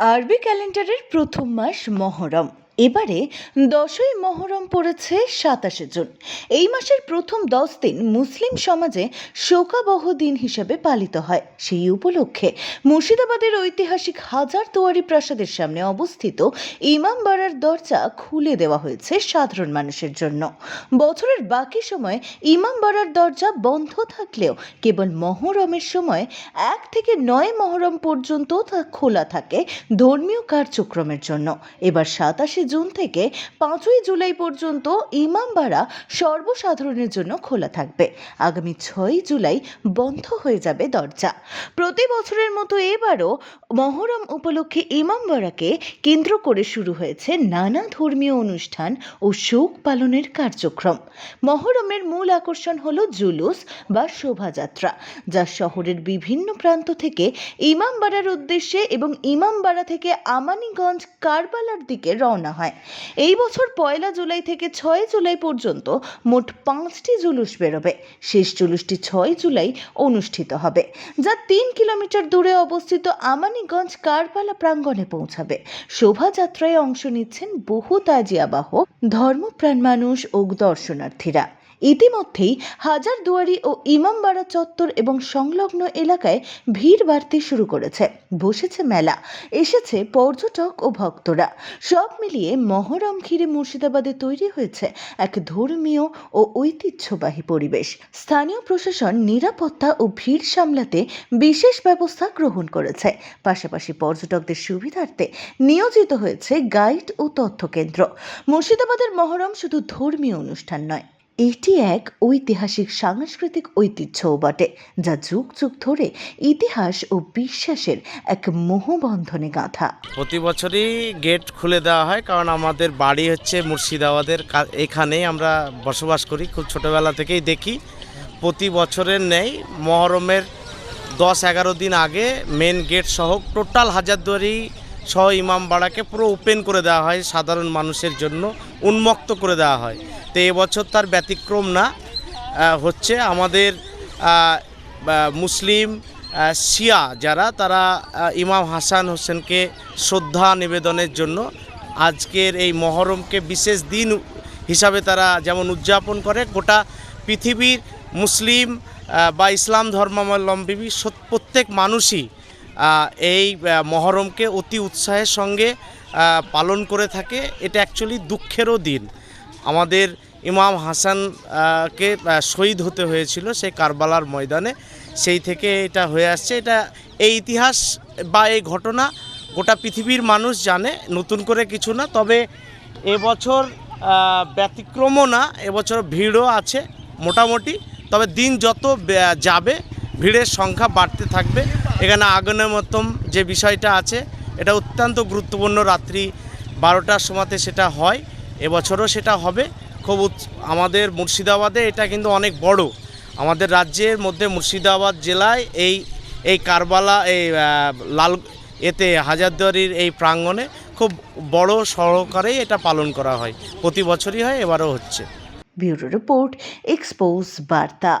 আরবি ক্যালেন্ডারের প্রথম মাস মহরম। এবারে দশই মহরম পড়েছে সাতাশে জুন। এই মাসের প্রথম দশ দিন মুসলিম সমাজে শোকাবহ দিন হিসাবে পালিত হয়। সেই উপলক্ষে মুর্শিদাবাদের ঐতিহাসিক হাজার দুয়ারি প্রাসাদের সামনে অবস্থিত ইমামবাড়ার দরজা খুলে দেওয়া হয়েছে সাধারণ মানুষের জন্য। বছরের বাকি সময় ইমামবাড়ার দরজা বন্ধ থাকলেও কেবল মহরমের সময় এক থেকে নয় মহরম পর্যন্ত তা খোলা থাকে ধর্মীয় কার্যক্রমের জন্য। এবার সাতাশে জুন থেকে পাঁচই জুলাই পর্যন্ত ইমামবাড়া সর্বসাধারণের জন্য খোলা থাকবে। আগামী ছয়ই জুলাই বন্ধ হয়ে যাবে দরজা। প্রতি বছরের মতো এবারও মহরম উপলক্ষে ইমামবাড়াকে কেন্দ্র করে শুরু হয়েছে নানা ধর্মীয় অনুষ্ঠান ও শোক পালনের কার্যক্রম। মহরমের মূল আকর্ষণ হলো জুলুস বা শোভাযাত্রা, যা শহরের বিভিন্ন প্রান্ত থেকে ইমামবাড়ার উদ্দেশ্যে এবং ইমামবাড়া থেকে আমানিগঞ্জ কারবালার দিকে রওনা হয়। এই বছর পয়লা জুলাই থেকে ছয় জুলাই পর্যন্ত মোট পাঁচটি জুলুস বেরোবে। শেষ জুলুসটি ছয় জুলাই অনুষ্ঠিত হবে, যা তিন কিলোমিটার দূরে অবস্থিত আমানিগঞ্জ কারপালা প্রাঙ্গণে পৌঁছাবে। শোভাযাত্রায় অংশ নিচ্ছেন বহু তাজিয়াবাহ ধর্মপ্রাণ মানুষ ও দর্শনার্থীরা। ইতিমধ্যেই হাজারদুয়ারি ও ইমামবাড়া চত্বর এবং সংলগ্ন এলাকায় ভিড় বাড়তে শুরু করেছে। বসেছে মেলা, এসেছে পর্যটক ও ভক্তরা। সব মিলিয়ে মহরম ঘিরে মুর্শিদাবাদে তৈরি হয়েছে এক ধর্মীয় ও ঐতিহ্যবাহী পরিবেশ। স্থানীয় প্রশাসন নিরাপত্তা ও ভিড় সামলাতে বিশেষ ব্যবস্থা গ্রহণ করেছে। পাশাপাশি পর্যটকদের সুবিধার্থে নিয়োজিত হয়েছে গাইড ও তথ্য কেন্দ্র। মুর্শিদাবাদের মহরম শুধু ধর্মীয় অনুষ্ঠান নয় এটি এক ঐতিহাসিক সাংস্কৃতিক ঐতিহ্যও বটে, যা যুগ যুগ ধরে ইতিহাস ও বিশ্বাসের এক মোহবন্ধনে গাঁথা। প্রতি বছরই গেট খুলে দেওয়া হয়, কারণ আমাদের বাড়ি হচ্ছে মুর্শিদাবাদের এখানেই আমরা বসবাস করি, খুব ছোটোবেলা থেকেই দেখি। প্রতি বছরের নেই মহরমের দশ এগারো দিন আগে মেন গেট সহ টোটাল হাজারদুয়ারি সহ ইমামবাড়াকে পুরো ওপেন করে দেওয়া হয় সাধারণ মানুষের জন্য, উন্মুক্ত করে দেওয়া হয়। তো এবছর তার ব্যতিক্রম না হচ্ছে আমাদের মুসলিম শিয়া যারা, তারা ইমাম হাসান হোসেনকে শ্রদ্ধা নিবেদনের জন্য আজকের এই মহরমকে বিশেষ দিন হিসাবে তারা যেমন উদযাপন করে, গোটা পৃথিবীর মুসলিম বা ইসলাম ধর্মাবলম্বী প্রত্যেক মানুষই এই মহরমকে অতি উৎসাহের সঙ্গে পালন করে থাকে। এটা অ্যাকচুয়ালি দুঃখেরও দিন। আমাদের ইমাম হাসান আহ, কে আহ, শহীদ হতে হয়েছিল সেই কারবালার ময়দানে। সেই থেকে এটা হয়ে আসছে। এটা এই ইতিহাস বা এই ঘটনা গোটা পৃথিবীর মানুষ জানে নতুন করে কিছু না। তবে এবছর ব্যতিক্রমও না এবছর ভিড়ও আছে মোটামুটি। তবে দিন যত যাবে ভিড়ের সংখ্যা বাড়তে থাকবে। এখানে আগুনের মতন যে বিষয়টা আছে, এটা অত্যন্ত গুরুত্বপূর্ণ। রাত্রি বারোটার সময়তে সেটা হয়, এবছরও সেটা হবে। খুব আমাদের মুর্শিদাবাদে এটা কিন্তু অনেক বড়। আমাদের রাজ্যের মধ্যে মুর্শিদাবাদ জেলায় এই এই কারবালা, এই লাল, এতে হাজারদুয়ারির এই প্রাঙ্গণে খুব বড় সহকারেই এটা পালন করা হয়। প্রতি বছরই হয়, এবারও হচ্ছে। ব্যুরো রিপোর্ট, এক্সপোজ বার্তা।